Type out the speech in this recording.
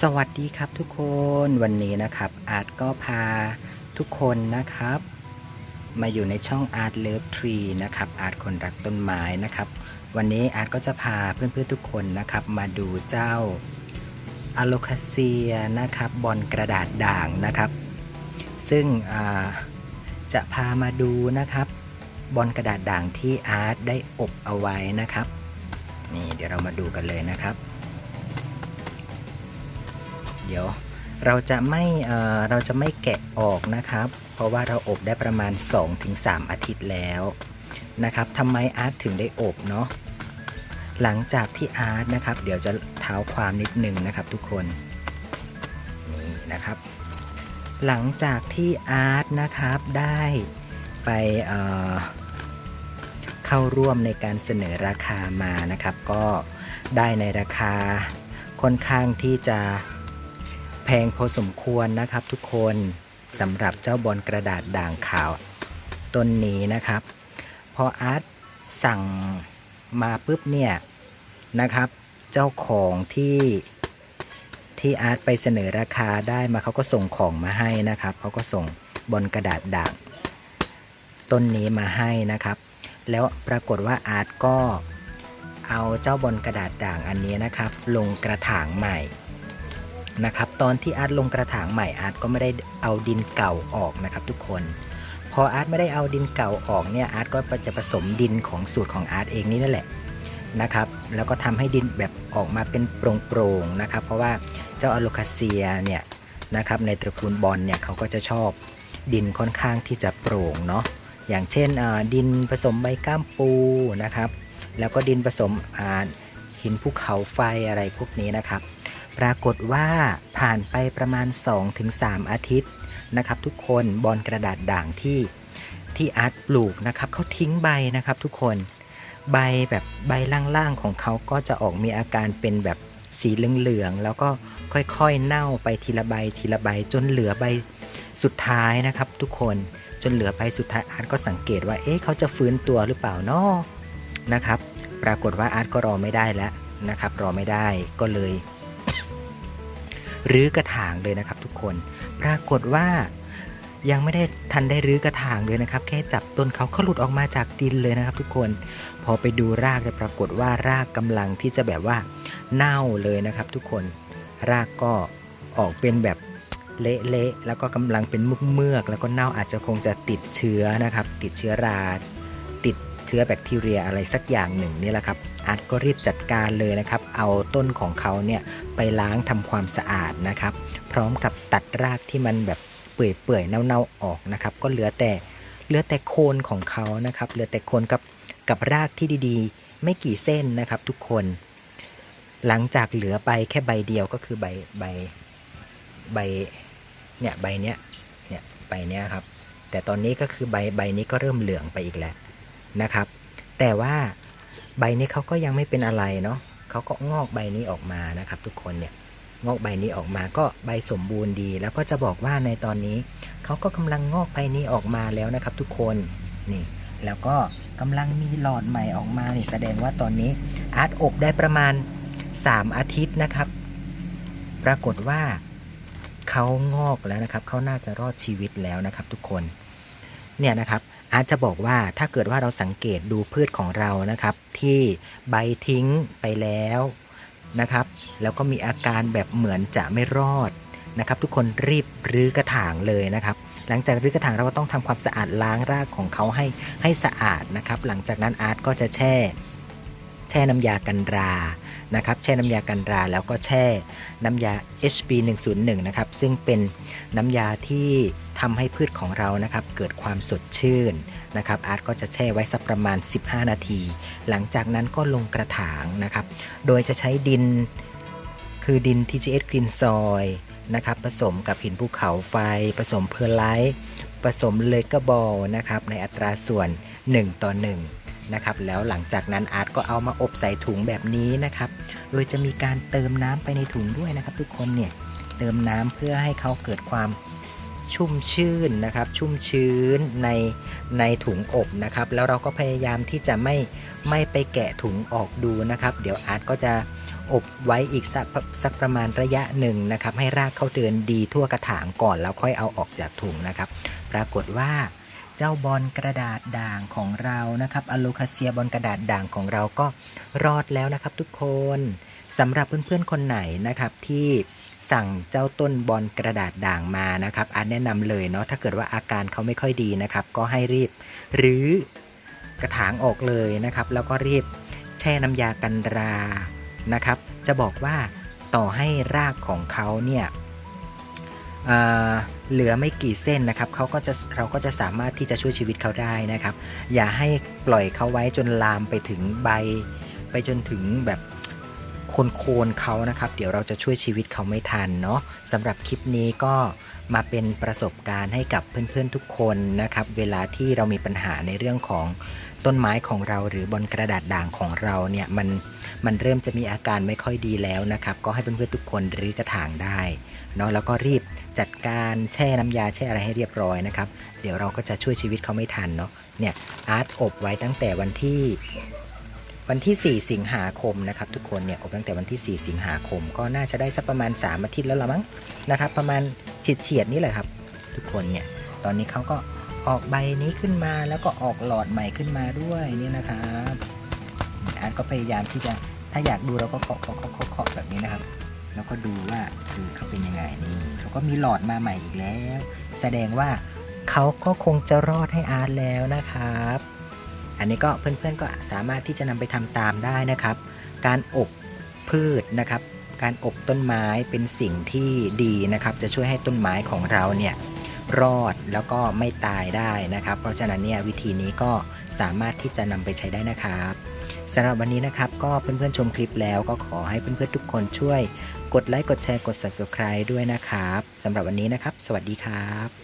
สวัสดีครับทุกคนวันนี้นะครับ อาร์ตก็พาทุกคนนะครับ มาอยู่ในช่อง Art Love Tree นะครับอาร์ตคนรักต้นไม้นะครับ วันนี้อาร์ตก็จะพาเพื่อนๆทุกคนนะครับ มาดูเจ้าอะโลคาเซียนะครับบอลกระดาษด่างนะครับ ซึ่งจะพามาดูนะครับบอลกระดาษด่างที่อาร์ตได้อบเอาไว้นะครับนี่เดี๋ยวเรามาดูกันเลยนะครับ เดี๋ยวเราจะไม่เเราจะไม่แกะออกนะครับ เพราะว่าเราอบได้ประมาณ 2-3 อาทิตย์แล้วนะครับทำไมอาร์ตถึงได้อบเนาะหลังจากที่อาร์ตนะครับ เดี๋ยวจะเท้าความนิดนึงนะครับทุกคนนี่นะครับ หลังจากที่อาร์ตนะครับได้ไปเเข้าร่วมในการเสนอราคามานะครับ ก็ได้ในราคาค่อนข้างที่จะ แพงพอสมควรนะครับทุกคนสำหรับเจ้าบอลกระดาษด่างขาวต้นนี้นะครับ พออาร์ตสั่งมาปุ๊บเนี่ยนะครับ เจ้าของที่ที่อาร์ตไปเสนอราคาได้มาเขาก็ส่งของมาให้นะครับเขาก็ส่งบอลกระดาษด่างต้นนี้มาให้นะครับ แล้วปรากฏว่าอาร์ตก็เอาเจ้าบอลกระดาษด่างอันนี้นะครับ ลงกระถางใหม่ นะครับตอนที่อาร์ตลงกระถางใหม่อาร์ตก็ไม่ได้เอาดินเก่าออกนะครับทุกคน พออาร์ตไม่ได้เอาดินเก่าออกเนี่ยอาร์ตก็จะผสมดินของสูตรของอาร์ตเองนี่นั่นแหละนะครับแล้วก็ทำให้ดินแบบออกมาเป็นโปร่งๆนะครับ เพราะว่าเจ้าอะโลคาเซียเนี่ยนะครับในตระกูลบอลเนี่ยเขาก็จะชอบดินค่อนข้างที่จะโปร่งเนาะอย่างเช่นดินผสมใบก้ามปูนะครับ แล้วก็ดินผสมหินภูเขาไฟอะไรพวกนี้นะครับ ปรากฏว่าผ่านไปประมาณ 2-3 อาทิตย์นะครับ ทุกคนบอลกระดาษด่างที่ที่อาร์ตปลูกนะครับเขาทิ้งใบนะครับทุกคนใบแบบใบล่างๆของเขาก็จะออกมีอาการเป็นแบบสีเหลืองๆแล้วก็ค่อยๆเน่าไปทีละใบทีละใบจนเหลือใบสุดท้ายนะครับ ทุกคนจนเหลือใบสุดท้ายอาร์ตก็สังเกตว่าเอ๊ะเขาจะฟื้นตัวหรือเปล่านาะนะครับ ปรากฏว่าอาร์ตก็รอไม่ได้แล้วนะครับ รอไม่ได้ก็เลย รื้อกระถางเลยนะครับ ทุกคนปรากฏว่ายังไม่ได้ทันได้รื้อกระถางเลยนะครับ แค่จับต้นเขาเขาหลุดออกมาจากดินเลยนะครับ ทุกคนพอไปดูรากเลยปรากฏว่ารากกำลังที่จะแบบว่าเน่าเลยนะครับ ทุกคนรากก็ออกเป็นแบบเละๆแล้วก็กำลังเป็นมุกเมือกแล้วก็เน่าอาจจะคงจะติดเชื้อนะครับ ติดเชื้อราติด ชื้อแบคทีเรียอะไรสักอย่างหนึ่งนี่แหละครับอาร์ตก็รีบจัดการเลยนะครับ เอาต้นของเขาเนี่ยไปล้างทำความสะอาดนะครับ พร้อมกับตัดรากที่มันแบบเปื่อยๆเน่าๆออกนะครับ ก็เหลือแต่เหลือแต่โคนของเขานะครับ เหลือแต่โคนกับกับรากที่ดีๆ ไม่กี่เส้นนะครับ ทุกคน หลังจากเหลือใบแค่ใบเดียวก็คือใบใบใบเนี่ยใบเนี้ยเนี่ยใบเนี้ยครับ แต่ตอนนี้ก็คือใบใบนี้ก็เริ่มเหลืองไปอีกแล้ว นะครับ แต่ว่าใบนี้เขาก็ยังไม่เป็นอะไรเนาะเขาก็งอกใบนี้ออกมานะครับ ทุกคนเนี่ยงอกใบนี้ออกมาก็ใบสมบูรณ์ดี แล้วก็จะบอกว่าในตอนนี้เขาก็กำลังงอกใบนี้ออกมาแล้วนะครับ ทุกคนนี่แล้วก็กำลังมีหลอดใหม่ออกมานี่แสดงว่าตอนนี้อาร์ตอบได้ประมาณ 3 อาทิตย์นะครับ ปรากฏว่าเขางอกแล้วนะครับเขาน่าจะรอดชีวิตแล้วนะครับ ทุกคนเนี่ยนะครับ อาจจะบอกว่าถ้าเกิดว่าเราสังเกตดูพืชของเรานะครับ ที่ใบทิ้งไปแล้วนะครับ แล้วก็มีอาการแบบเหมือนจะไม่รอดนะครับ ทุกคนรีบรื้อกระถางเลยนะครับ หลังจากรื้อกระถางเราก็ต้องทำความสะอาดล้างรากของเขาให้ให้สะอาดนะครับ หลังจากนั้นอาร์ตก็จะแช่ ช่น้ำยากันรานะครับแช่น้ำยากันราแล้วก็แช่น้ำยา HB 101นะครับซึ่งเป็นน้ำยาที่ทำให้พืชของเรานะครับเกิดความสดชื่นนะครับอาร์ตก็จะแช่ไว้สักประมาณ 15 นาที หลังจากนั้นก็ลงกระถางนะครับโดยจะใช้ดินคือดิน TGS Green Soil นะครับผสมกับหินภูเขาไฟ ผสมเพอร์ไลท์ผสมเลกกร์บอลนะครับในอัตราส่วน 1 ต่อ 1 นะครับแล้วหลังจากนั้นอาร์ตก็เอามาอบใส่ถุงแบบนี้นะครับ โดยจะมีการเติมน้ำไปในถุงด้วยนะครับ ทุกคนเนี่ยเติมน้ำเพื่อให้เขาเกิดความชุ่มชื่นนะครับ ชุ่มชื้นในในถุงอบนะครับ แล้วเราก็พยายามที่จะไม่ไม่ไปแกะถุงออกดูนะครับ เดี๋ยวอาร์ตก็จะอบไว้อีกสักสักประมาณระยะหนึ่งนะครับ ให้รากเข้าเดินดีทั่วกระถางก่อนแล้วค่อยเอาออกจากถุงนะครับ ปรากฏว่า เจ้าบอลกระดาษด่างของเรานะครับอโลคาเซียบอลกระดาษด่างของเราก็รอดแล้วนะครับทุกคนสำหรับเพื่อนๆคนไหนนะครับที่สั่งเจ้าต้นบอลกระดาษด่างมานะครับอาจแนะนำเลยเนาะถ้าเกิดว่าอาการเขาไม่ค่อยดีนะครับ ก็ให้รีบหรือกระถางออกเลยนะครับ แล้วก็รีบแช่น้ำยากันรานะครับ จะบอกว่าต่อให้รากของเขาเนี่ยอ่า เหลือไม่กี่เส้นนะครับเขาก็จะเราก็จะสามารถที่จะช่วยชีวิตเขาได้นะครับ อย่าให้ปล่อยเขาไว้จนลามไปถึงใบ ไปจนถึงแบบโคนเขานะครับ เดี๋ยวเราจะช่วยชีวิตเขาไม่ทันเนาะสำหรับคลิปนี้ก็มาเป็นประสบการณ์ให้กับเพื่อนๆทุกคนนะครับ เวลาที่เรามีปัญหาในเรื่องของ ต้นไม้ของเราหรือบนกระดาษด่างของเราเนี่ยมันมันเริ่มจะมีอาการไม่ค่อยดีแล้วนะครับ ก็ให้เพื่อนๆทุกคนรื้อกระถางได้เนาะแล้วก็รีบจัดการแช่น้ำยาแช่อะไรให้เรียบร้อยนะครับ เดี๋ยวเราก็จะช่วยชีวิตเขาไม่ทันเนาะเนี่ยอาร์ตอบไว้ตั้งแต่วันที่วันที่ 4 สิงหาคมนะครับ ทุกคนเนี่ยอบตั้งแต่วันที่ 4 สิงหาคม ก็น่าจะได้สักประมาณ 3 อาทิตย์แล้วละมั้งนะครับ ประมาณเฉียดเฉียดๆนี่แหละครับ ทุกคนเนี่ยตอนนี้เขาก็ ออกใบนี้ขึ้นมาแล้วก็ออกหลอดใหม่ขึ้นมาด้วยนี่นะครับอาร์ตก็พยายามที่จะถ้าอยากดูเราก็เคาะเคาะเคาะเคาะแบบนี้นะครับ แล้วก็ดูว่าคือเขาเป็นยังไงนี่เขาก็มีหลอดมาใหม่อีกแล้ว แสดงว่าเขาก็คงจะรอดให้อาร์ตแล้วนะครับ อันนี้ก็เพื่อนๆก็สามารถที่จะนำไปทำตามได้นะครับ การอบพืชนะครับ การอบต้นไม้เป็นสิ่งที่ดีนะครับ จะช่วยให้ต้นไม้ของเราเนี่ย รอดแล้วก็ไม่ตายได้นะครับ เพราะฉะนั้นเนี่ยวิธีนี้ก็สามารถที่จะนำไปใช้ได้นะครับสำหรับวันนี้นะครับก็เพื่อนๆชมคลิปแล้วก็ขอให้เพื่อนๆทุกคนช่วย กดไลค์กดแชร์กด subscribe ด้วยนะครับสำหรับวันนี้นะครับ สวัสดีครับ